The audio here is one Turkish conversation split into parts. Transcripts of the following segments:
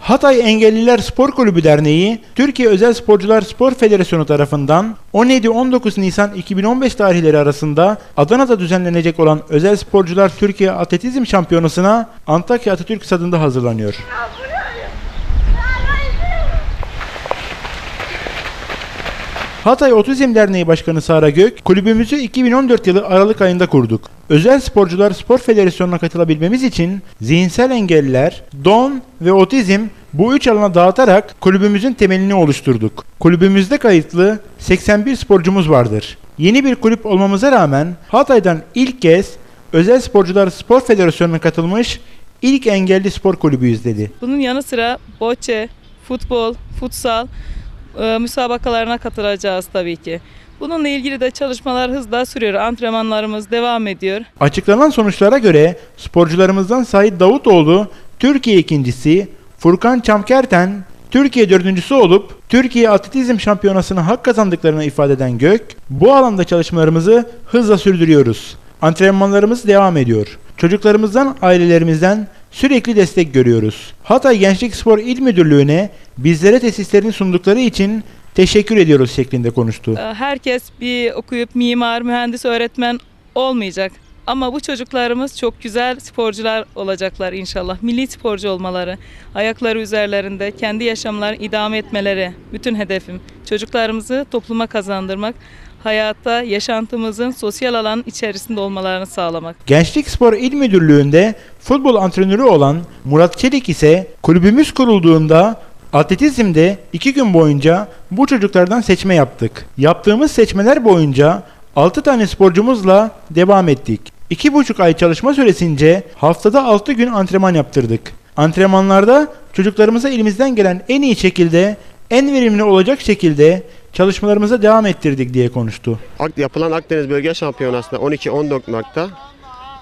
Hatay Engelliler Spor Kulübü Derneği, Türkiye Özel Sporcular Spor Federasyonu tarafından 17-19 Nisan 2015 tarihleri arasında Adana'da düzenlenecek olan Özel Sporcular Türkiye Atletizm Şampiyonası'na Antakya Atatürk Stadı'nda hazırlanıyor. Hatay Otizm Derneği Başkanı Sara Gök, kulübümüzü 2014 yılı Aralık ayında kurduk. Özel Sporcular Spor Federasyonu'na katılabilmemiz için zihinsel engelliler, don ve otizm bu üç alana dağıtarak kulübümüzün temelini oluşturduk. Kulübümüzde kayıtlı 81 sporcumuz vardır. Yeni bir kulüp olmamıza rağmen Hatay'dan ilk kez Özel Sporcular Spor Federasyonu'na katılmış ilk engelli spor kulübüyüz dedi. Bunun yanı sıra boçe, futbol, futsal e, müsabakalarına katılacağız tabii ki. Bununla ilgili de çalışmalar hızla sürüyor. Antrenmanlarımız devam ediyor. Açıklanan sonuçlara göre sporcularımızdan Sait Davutoğlu Türkiye ikincisi, Furkan Çamkerten Türkiye dördüncüsü olup Türkiye Atletizm Şampiyonası'na hak kazandıklarını ifade eden Gök, bu alanda çalışmalarımızı hızla sürdürüyoruz. Antrenmanlarımız devam ediyor. Çocuklarımızdan, ailelerimizden sürekli destek görüyoruz. Hatay Gençlik Spor İl Müdürlüğü'ne bizlere tesislerini sundukları için teşekkür ediyoruz şeklinde konuştu. Herkes bir okuyup mimar, mühendis, öğretmen olmayacak. Ama bu çocuklarımız çok güzel sporcular olacaklar inşallah. Milli sporcu olmaları, ayakları üzerlerinde kendi yaşamlarını idame etmeleri bütün hedefim. Çocuklarımızı topluma kazandırmak, hayatta yaşantımızın sosyal alan içerisinde olmalarını sağlamak. Gençlik Spor İl Müdürlüğü'nde futbol antrenörü olan Murat Çelik ise kulübümüz kurulduğunda atletizmde iki gün boyunca bu çocuklardan seçme yaptık. Yaptığımız seçmeler boyunca 6 tane sporcumuzla devam ettik. 2,5 ay çalışma süresince haftada 6 gün antrenman yaptırdık. Antrenmanlarda çocuklarımıza elimizden gelen en iyi şekilde, en verimli olacak şekilde çalışmalarımıza devam ettirdik diye konuştu. Yapılan Akdeniz Bölge Şampiyonası'nda 12-14 Mart'ta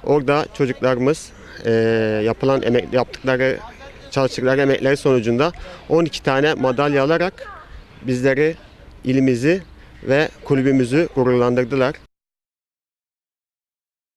orada çocuklarımız eee, yapılan emek yaptıkları çalıştıkları emekleri sonucunda 12 tane madalya alarak bizleri ilimizi ve kulübümüzü gururlandırdılar.